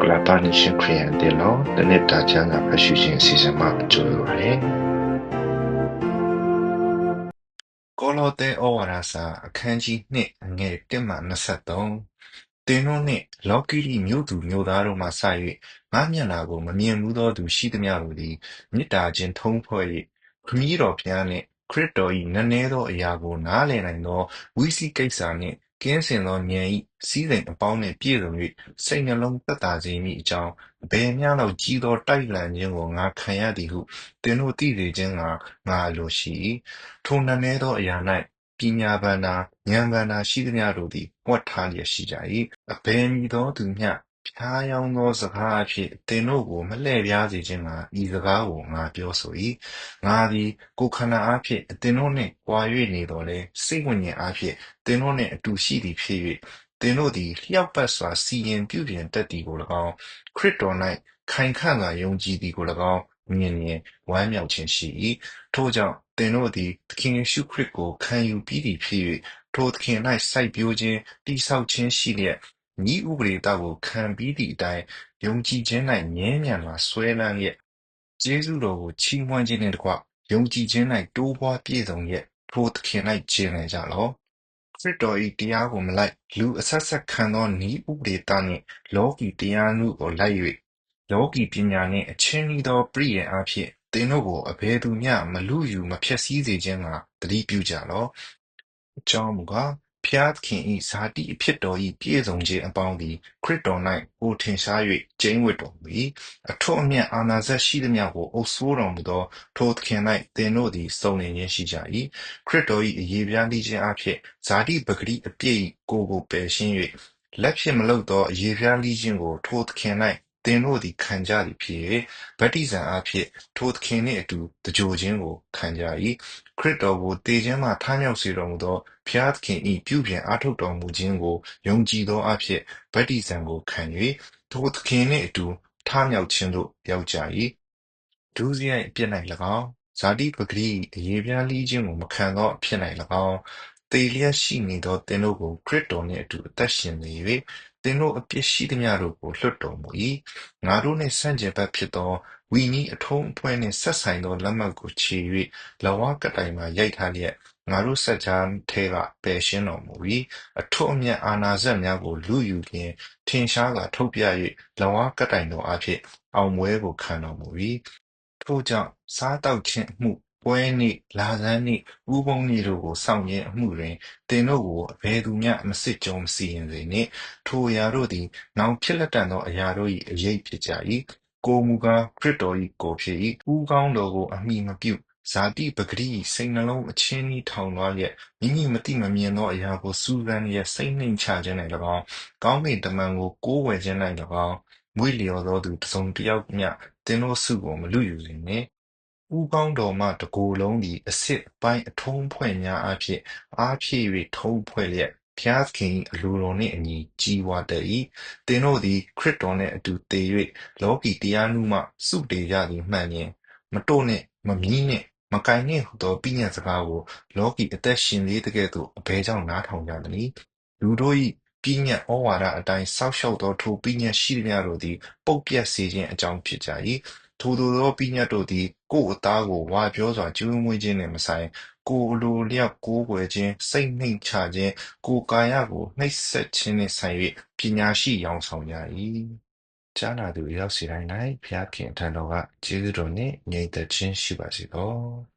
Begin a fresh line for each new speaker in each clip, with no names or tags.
ကလတာနိရှင်ခရီးယန်တေလောတနစ်တာချမ်းသာဖရှိခြင်းစီစဉ်မှာကြိုးရပါတယ်ကောလောတဲဩဝါဒစာအခန်းကြီး2အငယ်1မှ23တင်းတို့နှင့်လောကီရီမြို့သူမြို့သားတို့မှစ၍ငါမျက်နာကိုမမြင်ဘူးသောသူရှိသမျှတို့သည်မေတ္တာချင်းထုံးဖွဲ့၍ခမည်းတော်ဘုရားနှင့်ခရစ်တော်၏နည်းနည်းသောအရာကိုနားလည်နိုင်သောဝိသိကိစ္စနှင့် ကင်းစင်သောဉာဏ်၏စည်းစိမ်အပေါင်းနှင့်ပြည့်စုံ၍စိတ်နှလုံးသက်သာစေမည်အကြောင်း အဘယ်မျှလောက်ကြီးသော တိုက်လှန်ခြင်းကို ငါခံရသည်ဟု သင်တို့သိစေခြင်းငှါ ငါအလိုရှိ၏။ထိုနက်နဲသောအရာ၌ပညာဘဏ္ဍာ၊ဉာဏ်ဘဏ္ဍာရှိသမျှတို့သည် ဝှက်ထားလျက်ရှိကြ၏။အဘယ်မည်သောသူမျှ ဖြားယောင်းသောစကားအားဖြင့်သင်တို့ကို မလှည့်ဖြားစေခြင်းငှါ ဤစကားကို ငါပြောဆို၏။ငါသည် ကိုယ်ခန္ဓာအားဖြင့် သင်တို့နှင့် ကွာ၍နေသော်လည်း၊စိတ်ဝိညာဉ်အားဖြင့် သင်တို့နှင့်အတူရှိသည်ဖြစ်၍၊သင်တို့သည် လျောက်ပတ်စွာ စီရင်ပြုပြင်တတ်သည်ကို၎င်း၊ခရစ်တော်၌ခိုင်ခံ့စွာ ယုံကြည်သည်ကို၎င်း မြင်လျှင် ဝမ်းမြောက်ခြင်းရှိ၏။ထိုကြောင့် သင်တို့သည် သခင်ယေရှုခရစ်ကို ခံယူပြီးသည်ဖြစ်၍၊ထိုသခင်၌စိုက်ပျိုးခြင်း၊တည်ဆောက်ခြင်းရှိလျက် နည်းဥပဒေသကို ခံပြီးသည်အတိုင်း ယုံကြည်ခြင်း၌မြဲမြံစွာ စွဲလမ်းလျက်၊ကျေးဇူးတော်ကို ချီးမွမ်းခြင်းနှင့်တကွ ယုံကြည်ခြင်း၌တိုးပွားပြည့်စုံလျက် ထိုသခင်၌ကျင်လည်ကြလော့။ခရစ်တော်၏တရားကိုမလိုက်၊လူအဆက်ဆက်ခံသော နည်းဥပဒေသနှင့် လောကီတရားနုကိုလိုက်၍လောကီပညာနှင့် အချဉ်းနှီးသော ပရိယာယ်အားဖြင့် သင်တို့ကို အဘယ်သူမျှ မလုယူမဖျက်ဆီးစေခြင်းငှါ သတိပြုကြလော့။အကြောင်းမူကား၊ ဘုရားသခင်၏ဇာတိအဖြစ်တော်၏ပြည့်စုံခြင်းအပေါင်းသည် ခရစ်တော်၌ပိုထင်ရှား၍ကျိန်းဝပ်တော်မူ၏။အထွဋ်အမြတ် အာဏာစက်ရှိသမျှကို အုပ်စိုးတော်မူသော ထိုသခင်၌သင်တို့သည် စုံလင်ခြင်းရှိကြ၏။ခရစ်တော်၏အရေဖျားလှီးခြင်းအားဖြင့် ဇာတိပကတိအပြည့်၏ကိုယ်ကို ပယ်ရှင်း၍လက်ဖြင့်မလုပ်သော အရေဖျားလှီးခြင်းကို ထိုသခင်၌ သင်တို့သည် ခံကြသည်ဖြစ်၍၊ဗတ္တိဇံအားဖြင့် ထိုသခင်နှင့်အတူ သဂြိုဟ်ခြင်းကို ခံကြ၏။ခရစ်တော်ကို သေခြင်းမှ ထမြောက်စေတော်မူသော ဘုရားသခင်၏ပြုပြင်အားထုတ်တော်မူခြင်းကို ယုံကြည်သောအားဖြင့် ဗတ္တိဇံကိုခံ၍၊ထိုသခင်နှင့်အတူ ထမြောက်ခြင်းသို့ ရောက်ကြ၏။ဒုစရိုက်အပြစ်၌၎င်း၊ဇာတိပကတိ၏အရေဖျားလှီးခြင်းကို မခံသောအဖြစ်၌၎င်း၊သေလျက်ရှိနေသော သင်တို့ကို ခရစ်တော်နှင့်အတူ အသက်ရှင်စေ၍သင်တို့အပြစ်ရှိသမျှတို့ကို လွှတ်တော်မူ၏။ငါတို့နှင့် ဆန့်ကျင်ဘက်ဖြစ်သော ဝိနည်းအထုံးအဖွဲ့နှင့် စပ်ဆိုင်သော လက်မှတ်ကိုချေ၍လက်ဝါးကပ်တိုင်မှာ ရိုက်ထားလျက် ငါတို့စပ်ကြားထဲက ပယ်ရှင်းတော်မူ၏။အထွဋ်အမြတ်အာဏာစက်များကို လုယူလျှင် ထင်ရှားစွာ ထုတ်ပြ၍လက်ဝါးကပ်တိုင်တော်အားဖြင့် အောင်ပွဲကို ခံတော်မူ၏။ထိုကြောင့် စားသောက်ခြင်းအမှု၊ ပွဲနေ့၊လဆန်းနေ့၊ဥပုသ်နေ့တို့ကိုစောင့်ခြင်းအမှုတွင် သင်တို့ကို အဘယ်သူမျှ မစစ်ကြောမစီရင်စေနှင့်။ထိုအရာတို့သည် နောင်ဖြစ်လတံ့သောအရာတို့၏အရိပ်ဖြစ်ကြ၏။ကိုယ်မူကား ခရစ်တော်၏ကိုယ်ဖြစ်၏။ဦးခေါင်းတော်ကို အမှီမပြု၊ဇာတိပကတိ၏စိတ်နှလုံးအချဉ်းနှီးထောင်လွှားလျက်၊မိမိမသိမမြင်သောအရာကို စူးစမ်းလျက်စိတ်နှိမ့်ချခြင်း၌၎င်း၊ကောင်းကင်တမန်ကို ကိုးကွယ်ခြင်း၌၎င်း မွေ့လျော်သောသူ တစုံတယောက်မျှ သင်တို့ဆုကို မလုယူစေနှင့်။ ဦးခေါင်းတော်မတကိုယ်လုံးသည် အဆစ်အပိုင်းအထုံးအဖွဲ့များအားဖြင့် အားဖြည့်၍ထုံးဖွဲ့လျက် ဘုရားသခင်၏အလိုတော်နှင့်အညီ ကြီးပွားတတ်၏။သင်တို့သည် ခရစ်တော်နှင့်အတူသေ၍လောကီတရားနုမှ စုတေကြသည်မှန်လျှင်၊မတို့နှင့်၊မမြည်းနှင့်၊မကိုင်နှင့်ဟူသော ပညတ်စကားကို လောကီအသက်ရှင်သေးသကဲ့သို့ အဘယ်ကြောင့် နားထောင်ကြသနည်း။လူတို့၏ပညတ်ဩဝါဒအတိုင်း စောင့်ရှောက်သော ထိုပညတ်ရှိသမျှတို့သည် ပုပ်ပျက်စေခြင်းအကြောင်း ဖြစ်ကြ၏။ ထိုသို့သော ပညတ်တို့သည် ကိုယ်အသားကို ဝါပြောစွာ ကျွေးမွေးခြင်းနှင့်မဆိုင်၊ကိုယ်အလိုအလျောက် ကိုးကွယ်ခြင်း၊စိတ်နှိမ့်ချခြင်း၊ကိုယ်ကာယကို နှိပ်စက်ခြင်းနှင့်ဆိုင်၍ပညာရှိယောင်ဆောင်ကြ၏။ကြားနာသူအယောက်စီတိုင်း၌ဘုရားသခင်အထံတော်က ကျေးဇူးတော်နှင့် ငြိမ်သက်ခြင်း ရှိပါစေသော။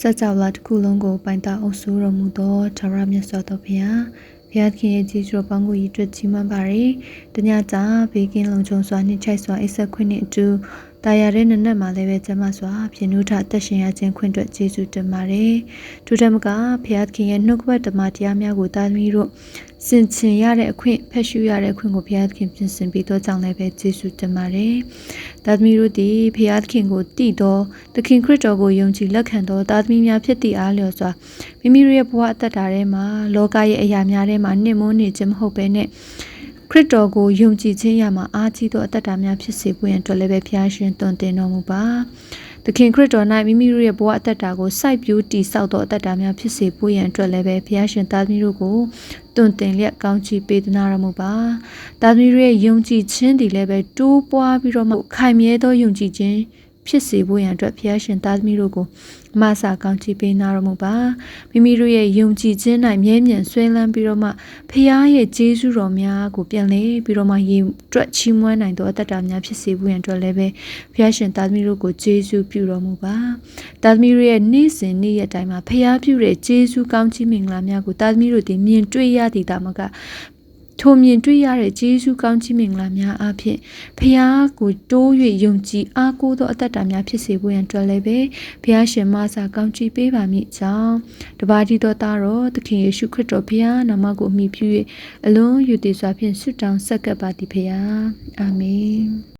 စัจ java တစ်ခုလုံးကိုပိုင်တာအုပ်စိုးတော်မူသောထာဝရမြတ်စွာဘုရားဘုရားသခင်ရဲ့ကြီးကျယ်ပေါင်းကိုရည်တွက်ကြီးမှန်ပါ रे တညကြဘေးကင်းလုံခြုံစွာနှင့်ချိုက်စွာအိပ်ဆက်ခွင့်နှင့်အတူ။ တာယာတဲ့နနက်မှာလည်းပဲကျမစွာပြင်းနှုထတက်ရှင်ရခြင်းခွင့်အတွက်ကျေးဇူးတင်ပါတယ်။ဒုတမကဖျားခင်ရဲ့နှုတ်ကပတ်ဓမ္မတရားများကိုတာသမီတို့စင်ချင်ရတဲ့အခွင့်ဖက်ရှုရတဲ့အခွင့်ကိုဘုရားသခင်ပြင်ဆင်ပြီးတော့ကြောင့်လည်းပဲကျေးဇူးတင်ပါတယ်။သားသမီးတို့သည်ဘုရားသခင်ကိုတည်တော်သခင်ခရစ်တော်ကိုယုံကြည်လက်ခံတော်သားသမီးများဖြစ်သည့်အားလျော်စွာမိမိတို့ရဲ့ဘဝအသက်တာထဲမှာလောကရဲ့အရာများထဲမှာနှိမ့်မွန်းနေခြင်းမဟုတ်ဘဲနဲ့ ခရစ်တော်ကိုယုံကြည်ခြင်းရမှာအားကြီးသောအသက်တာများဖြစ်စေဖို့ရန်အတွက်လည်းပဲဘုရားရှင်တွင်တင်တော်မူပါ။သခင်ခရစ်တော်၌မိမိတို့ရဲ့ဘဝအသက်တာကိုစိုက်ပျိုးတည်ဆောက်သောအသက်တာများဖြစ်စေဖို့ရန်အတွက်လည်းပဲဘုရားရှင်သားသမီးတို့ကိုတွင်တင်လျက်ကောင်းချီးပေးသနာတော်မူပါ။သားသမီးတို့ရဲ့ယုံကြည်ခြင်းတည်လည်းပဲတိုးပွားပြီးတော့မှခိုင်မြဲသောယုံကြည်ခြင်း ဖြစ်စေဖို့ရန်အတွက်ဘုရားရှင်သားသမီးတို့ကိုမဆာကောင်းချီးပေးနာတော်မူပါမိမိတို့ရဲ့ယုံကြည်ခြင်း၌မြဲမြံဆွဲလန်းပြီးတော့မှဖခင်ရဲ့ကျေးဇူးတော်များကိုပြန်လေပြီးတော့မှရေတွက်ချီးမွမ်းနိုင်သောအသက်တာများဖြစ်စေဖို့ရန်အတွက်လည်းပဲဘုရားရှင်သားသမီးတို့ကိုကျေးဇူးပြုတော်မူပါသားသမီးတို့ရဲ့နေ့စဉ်နေ့ရက်တိုင်းမှာဖခင်ပြုတဲ့ကျေးဇူးကောင်းချီးမင်္ဂလာများကိုသားသမီးတို့ဒီမြင်တွေ့ရသည်တာမက ထိုမြင်တွေ့ရတဲ့ဂျေဇုကောင်းချီးမင်္ဂလာများအဖြစ်ဖះကိုတိုး၍ယုံကြည်အားကိုးသောအသက်တာများဖြစ်စေဖို့ရန်အတွက်လည်းပဲဖះရှင်မဆာကောင်းချီးပေးပါမည်အကြောင်းတပါးတီတော်သားတော်သခင်ယေရှုခရစ်တော်ဖះနာမကိုအမိပြု၍အလုံးယူတည်စွာဖြင့်ဆုတောင်းဆက်ကပ်ပါသည်ဖះအာမင်